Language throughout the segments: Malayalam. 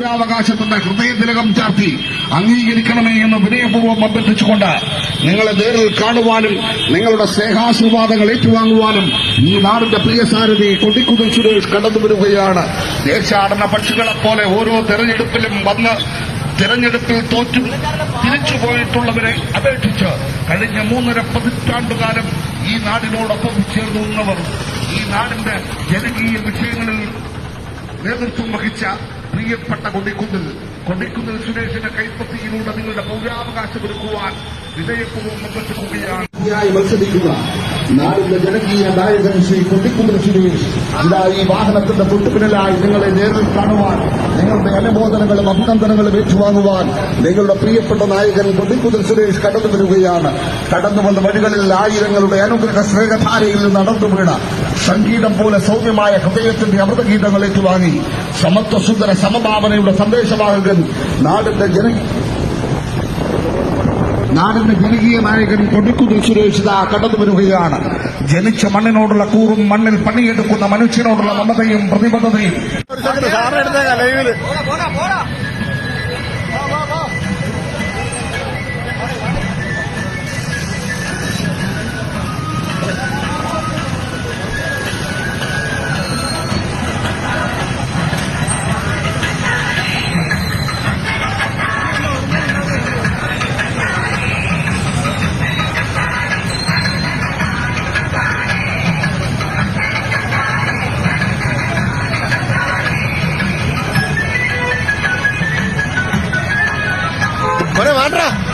പൗരാവകാശത്തിന്റെ ഹൃദയതിലകം ചാർത്തി അംഗീകരിക്കണമേ എന്ന് വിനയപൂർവം അഭ്യർത്ഥിച്ചുകൊണ്ട് നിങ്ങളെ നേരിൽ കാണുവാനും നിങ്ങളുടെ സ്നേഹാശീർവാദങ്ങൾ ഏറ്റുവാങ്ങുവാനും ഈ നാടിന്റെ പ്രിയ സാരഥി കൊടിക്കുതിൽ സുരേഷ് കടന്നു വരികയാണ്. ദേശാടന പക്ഷികളെ പോലെ ഓരോ തെരഞ്ഞെടുപ്പിലും വന്ന് തെരഞ്ഞെടുപ്പിൽ തോറ്റു തിരിച്ചുപോയിട്ടുള്ളവരെ അപേക്ഷിച്ച് കഴിഞ്ഞ മൂന്നര പതിറ്റാണ്ടുകാലം ഈ നാടിനോടൊപ്പം ചേർന്നു നിന്നവർ ഈ നാടിന്റെ ജനകീയ വിഷയങ്ങളിൽ നേതൃത്വം വഹിച്ച പ്രിയപ്പെട്ട കൊടിക്കുന്നിൽ കൊടിക്കുന്നിൽ സുരേഷിന്റെ കൈപ്പത്തിയിലൂടെ നിങ്ങളുടെ പൗരാവകാശം ഒരുക്കുവാൻ വിജയപൂർവം ായി മത്സരിക്കുക. നാടിന്റെ ജനകീയ നായകൻ ശ്രീ കൊട്ടിക്കുമ്പൻ സുരേഷ് ഇതാ ഈ വാഹനത്തിന്റെ തൊട്ടുപിന്നിലായി നിങ്ങളെ നേരിൽ കാണുവാൻ നിങ്ങളുടെ അനുമോദനങ്ങളും അഭിനന്ദനങ്ങളും ഏറ്റുവാങ്ങുവാൻ നിങ്ങളുടെ പ്രിയപ്പെട്ട നായകൻ കൊട്ടിക്കുതിൽ സുരേഷ് കടന്നു വരികയാണ്. കടന്നു വന്ന വഴികളിൽ ആയിരങ്ങളുടെ അനുഗ്രഹ സ്നേഹധാരയിൽ നടന്നു വീണ സംഗീതം പോലെ സൗമ്യമായ ഹൃദയത്തിന്റെ അമൃതഗീതങ്ങൾ ഏറ്റുവാങ്ങി. സമത്വസുന്ദര സമഭാവനയുടെ സന്ദേശവാഹകൻ നാടിന്റെ ജന നാടിന്റെ ജനകീയ നായകൻ കൊടിക്കുതിൽ സുരേഷ് കടന്നു വരികയാണ്. ജനിച്ച മണ്ണിനോടുള്ള കൂറും മണ്ണിൽ പണിയെടുക്കുന്ന മനുഷ്യനോടുള്ള മമതയും പ്രതിബദ്ധതയും. Manra.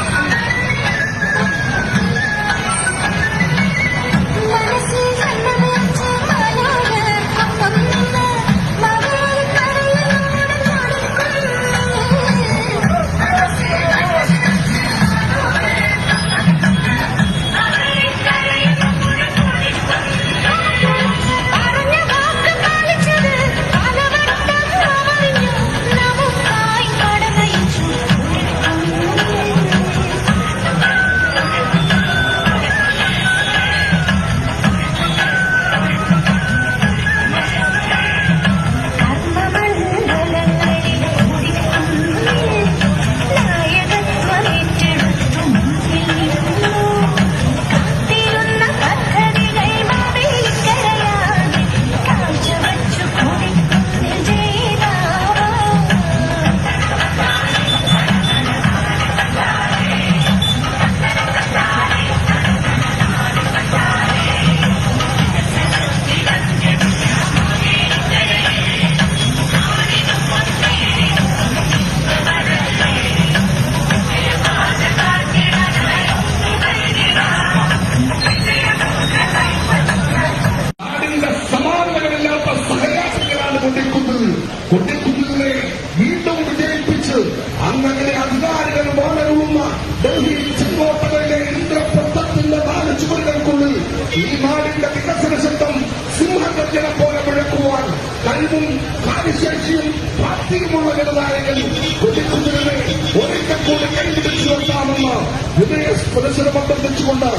കൊണ്ടിക്കുന്നതിനെ വീണ്ടും വിജയിപ്പിച്ച് അന്നങ്ങനെ അധികാരികൾ വളരുന്ന ഡൽഹി ചെങ്കോട്ടകളിലെ ഇന്ദ്രപ്രത്തത്തിന്റെ നാല് ചുവരുകൾക്കുള്ളിൽ ഈ നാടിന്റെ വികസന ശബ്ദം സിംഹഗർജന പോലെ മുഴക്കുവാൻ കഴിവും കാര്യശേഷിയും പ്രാപ്തിയുമുള്ള ജനനായകൻ കൊണ്ടിക്കുന്നതിനെ ഒരിക്കൽ കൂടി കൈപിടിച്ചു നിർത്താമെന്ന് വിജയ പുരസ്സരം അഭ്യർത്ഥിച്ചുകൊണ്ട്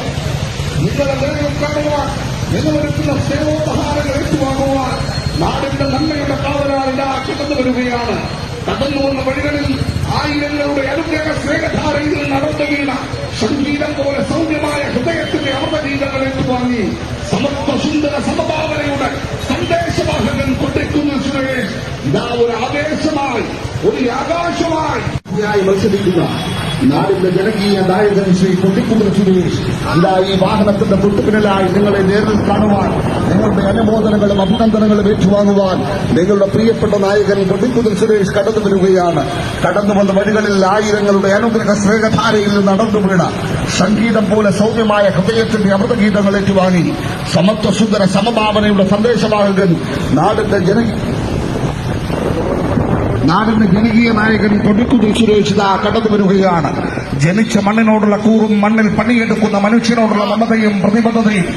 നിങ്ങളെ നേരിൽ കാണുവാൻ നിങ്ങളൊരുക്കുന്ന സേവോപഹാരങ്ങൾ ഏറ്റുവാങ്ങുവാൻ കടന്നു വരികയാണ് കടന്നു വഴികളിൽ ആയിരങ്ങളുടെ അനുഗ്രഹ സ്നേഹധാരയിൽ നടന്നു വീണ സംഗീതം പോലെ സൗമ്യമായ ഹൃദയത്തിന്റെ അമൃതഗീതങ്ങൾ ഏറ്റുവാങ്ങി സമത്വ സുന്ദര സമഭാവനയുടെ സന്ദേശവാഹകൻ കൊട്ടിക്കുന്ന സുരേഷ് ഇതാ ഒരു ആവേശമായി ഒരു ആകാശമായി. മത്സരിക്കുക. നാടിന്റെ ജനകീയ നായകൻ ശ്രീ കൊട്ടിക്കുമ്പൻ സുരേഷ് ഇതാ ഈ വാഹനത്തിന്റെ തൊട്ടുപിന്നിലായി നിങ്ങളെ നേരിൽ കാണുവാൻ നിങ്ങളുടെ അനുമോദനങ്ങളും അഭിനന്ദനങ്ങളും ഏറ്റുവാങ്ങുവാൻ നിങ്ങളുടെ പ്രിയപ്പെട്ട നായകൻ കൊട്ടിക്കുതിൽ സുരേഷ് കടന്നു വരികയാണ്. കടന്നു വന്ന വഴികളിൽ ആയിരങ്ങളുടെ അനുഗ്രഹ സ്നേഹധാരയിൽ നടന്നു വീണ സംഗീതം പോലെ സൗമ്യമായ ഹൃദയത്തിന്റെ അമൃതഗീതങ്ങൾ ഏറ്റുവാങ്ങി. സമത്വ സുന്ദര സമഭാവനയുടെ സന്ദേശവാഹകൻ നാടിന്റെ ജന നാടിന്റെ ജനകീയ നായകൻ കൊടിക്കുതിൽ സുരേഷ് ഇതാ കടന്നു വരികയാണ്. ജനിച്ച മണ്ണിനോടുള്ള കൂറും മണ്ണിൽ പണിയെടുക്കുന്ന മനുഷ്യനോടുള്ള മമതയും പ്രതിബദ്ധതയും.